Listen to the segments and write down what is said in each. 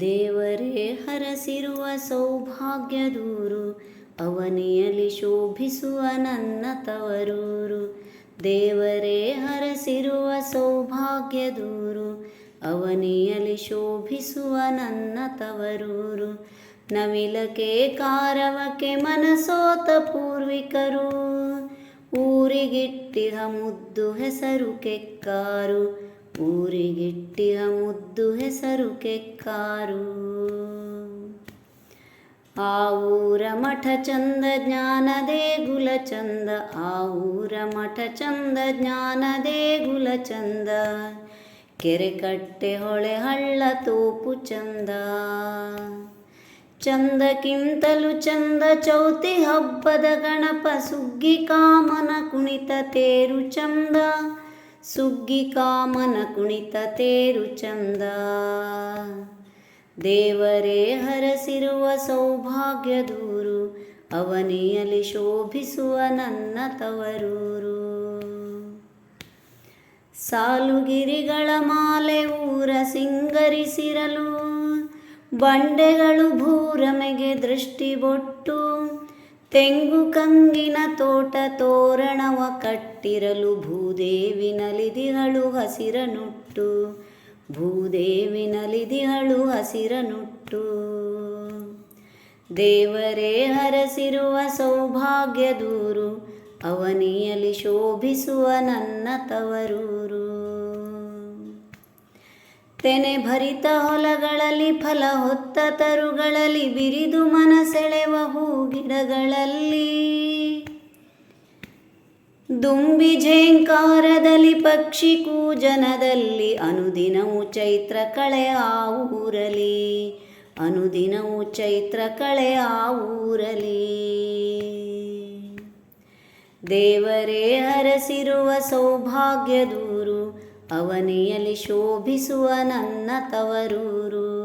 ದೇವರೇ ಹರಸಿರುವ ಸೌಭಾಗ್ಯದೂರು ಅವನಿಯಲಿ ಶೋಭಿಸುವ ನನ್ನ ತವರೂರು. ದೇವರೇ ಹರಸಿರುವ ಸೌಭಾಗ್ಯದೂರು ಅವನಿಯಲಿ ಶೋಭಿಸುವ ನನ್ನ ತವರೂರು. ನವಿಲಕೆ ಕಾರವಕ್ಕೆ ಮನಸೋತ ಪೂರ್ವಿಕರು ಊರಿಗಿಟ್ಟಿಹ ಮುದ್ದು ಹೆಸರು ಕೆಕ್ಕಾರು. ಊರಿಗಿಟ್ಟಿಹ ಮುದ್ದು ಹೆಸರು ಕೆಕ್ಕಾರು. ಆ ಊರ ಮಠ ಚಂದ ಜ್ಞಾನ ದೇಗುಲ ಚಂದ, ಆ ಊರ ಮಠ ಚಂದ ಜ್ಞಾನ ದೇಗುಲ ಚಂದ. ಕೆರೆ ಕಟ್ಟೆ ಹೊಳೆ ಹಳ್ಳ ತೋಪು ಚಂದ. ಚಂದಕ್ಕಿಂತಲೂ ಚಂದ ಚೌತಿ ಹಬ್ಬದ ಗಣಪ ಸುಗ್ಗಿ ಕಾಮನ ಕುಣಿತ ತೇರು ಚಂದ. ಸುಗ್ಗಿ ಕಾಮನ ಕುಣಿತ ತೇರು ಚಂದ. ದೇವರೇ ಹರಸಿರುವ ಸೌಭಾಗ್ಯದೂರು ಅವನಿಯಲ್ಲಿ ಶೋಭಿಸುವ ನನ್ನ ತವರೂರು. ಸಾಲುಗಿರಿಗಳ ಮಾಲೆ ಊರ ಸಿಂಗರಿಸಿರಲು, ಬಂಡೆಗಳು ಭೂರಮೆಗೆ ದೃಷ್ಟಿ ಬೊಟ್ಟು ತೆಂಗು ಕಂಗಿನ ತೋಟ ತೋರಣವ ಕಟ್ಟಿರಲು ಭೂದೇವಿ ಹಸಿರನುಟ್ಟು. ಹಸಿರ ನುಟ್ಟು ಭೂದೇವಿ ನಲಿದಿಗಳು ಹಸಿರ ನುಟ್ಟು ದೇವರೇ ಹರಸಿರುವ ಸೌಭಾಗ್ಯದೂರು ಅವನಿಯಲ್ಲಿ ಶೋಭಿಸುವ ನನ್ನ ತವರೂರು. ತೆನೆ ಭರಿತ ಹೊಲಗಳಲ್ಲಿ ಫಲ ಹೊತ್ತ ತರುಗಳಲ್ಲಿ ಬಿರಿದು ಮನಸೆಳೆವ ಹೂಗಿಡಗಳಲ್ಲಿ ದುಂಬಿ ಝೇಂಕಾರದಲ್ಲಿ ಪಕ್ಷಿ ಕೂಜನದಲ್ಲಿ ಅನುದಿನವು ಚೈತ್ರ ಕಳೆ ಆ ಊರಲಿ ಅನುದಿನವು ಚೈತ್ರ ಕಳೆ ಆ ಊರಲಿ ದೇವರೇ ಹರಸಿರುವ ಸೌಭಾಗ್ಯದೂರು ಅವನಿಯಲಿ ಶೋಭಿಸುವ ನನ್ನ ತವರೂರು.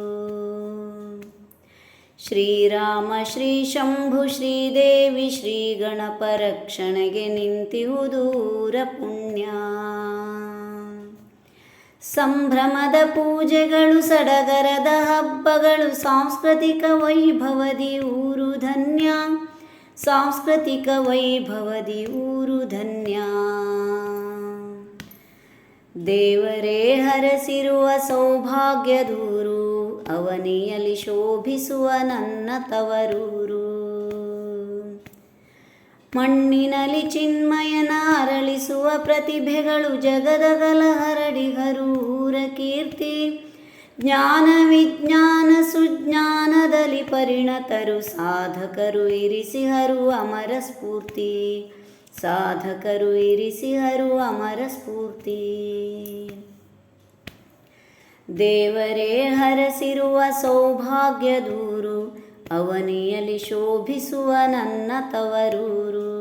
ಶ್ರೀರಾಮ, ಶ್ರೀ ಶಂಭು ಶ್ರೀದೇವಿ ಶ್ರೀ ಗಣಪ ರಕ್ಷಣೆಗೆ ನಿಂತಿಹುದೂರ ಪುಣ್ಯ. ಸಂಭ್ರಮದ ಪೂಜೆಗಳು, ಸಡಗರದ ಹಬ್ಬಗಳು, ಸಾಂಸ್ಕೃತಿಕ ವೈಭವದಿ ಊರು ಧನ್ಯ. ಸಾಂಸ್ಕೃತಿಕ ವೈಭವದಿ ಊರು ಧನ್ಯ. ದೇವರೇ ಹರಸಿರುವ ಸೌಭಾಗ್ಯದೂರು ಅವನಿಯಲಿ ಶೋಭಿಸುವ ನನ್ನ ತವರೂರು. ಮಣ್ಣಿನಲ್ಲಿ ಚಿನ್ಮಯನ ಅರಳಿಸುವ ಪ್ರತಿಭೆಗಳು ಜಗದಗಲ ಹರಡಿಗರೂರ ಕೀರ್ತಿ, ಜ್ಞಾನ ವಿಜ್ಞಾನ ಸುಜ್ಞಾನದಲ್ಲಿ ಪರಿಣತರು. ಸಾಧಕರು ಇರಿಸಿಹರು ಅಮರ ಸ್ಫೂರ್ತಿ. ಸಾಧಕರು ಇರಿಸಿಹರು ಅಮರ ಸ್ಫೂರ್ತಿ. ದೇವರೇ ಹರಸಿರುವ ಸೌಭಾಗ್ಯದೂರು ಅವನಿಯಲಿ ಶೋಭಿಸುವ ನನ್ನ ತವರೂರು.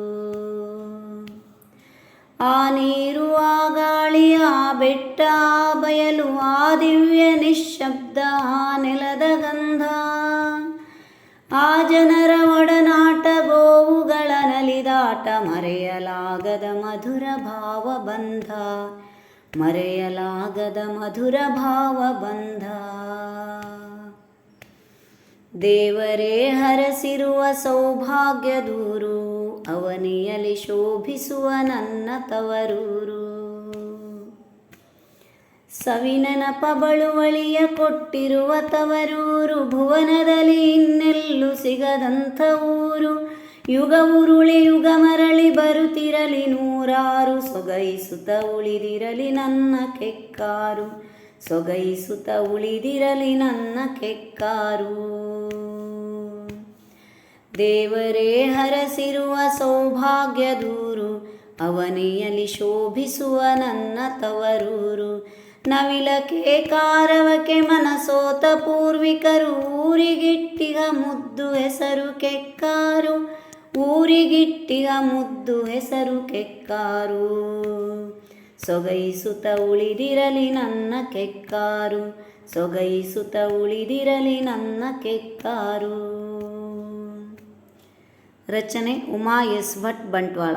ಆ ನೀರು, ಆ ಗಾಳಿ, ಆ ಬೆಟ್ಟ, ಆ ಬಯಲು, ಆ ದಿವ್ಯ ನಿಶ್ಶಬ್ದ, ಆ ನೆಲದ ಗಂಧ, ಆ ಜನರ ನಲಿದಾಟ ಮರೆಯಲಾಗದ ಮಧುರ ಭಾವ ಬಂಧ ಮರೆಯಲಾಗದ ಮಧುರ ಭಾವ ಬಂಧ ದೇವರೇ ಹರಸಿರುವ ಸೌಭಾಗ್ಯದೂರು ಅವನಿಯಲಿ ಶೋಭಿಸುವ ನನ್ನ ತವರೂರು. ಸವಿನನಪ ಬಳುವಳಿಯ ಕೊಟ್ಟಿರುವ ತವರೂರು, ಭುವನದಲ್ಲಿ ಇನ್ನೆಲ್ಲೂ ಸಿಗದಂಥ ಊರು. ಯುಗ ಉರುಳಿ, ಯುಗ ಮರಳಿ ಬರುತ್ತಿರಲಿ, ನೂರಾರು ಸೊಗೈಸುತ್ತ ಉಳಿದಿರಲಿ ನನ್ನ ಕೆಕ್ಕಾರು. ಸೊಗೈಸುತ್ತ ಉಳಿದಿರಲಿ ನನ್ನ ಕೆಕ್ಕಾರು. ದೇವರೇ ಹರಸಿರುವ ಸೌಭಾಗ್ಯದೂರು ಅವನಿಯಲ್ಲಿ ಶೋಭಿಸುವ ನನ್ನ ತವರೂರು. ನವಿಲಕೆ ಕಾರವಕ್ಕೆ ಮನಸೋತ ಪೂರ್ವಿಕರು ಊರಿಗಿಟ್ಟಿಗ ಮುದ್ದು ಹೆಸರು ಕೆಕ್ಕಾರು. ಊರಿಗಿಟ್ಟಿಗ ಮುದ್ದು ಹೆಸರು ಕೆಕ್ಕಾರು. ಸೊಗೈಸುತ್ತ ಉಳಿದಿರಲಿ ನನ್ನ ಕೆಕ್ಕಾರು. ಸೊಗೈಸುತ್ತ ಉಳಿದಿರಲಿ ನನ್ನ ಕೆಕ್ಕಾರು. ರಚನೆ ಉಮಾ ಎಸ್ ಭಟ್ ಬಂಟ್ವಾಳ.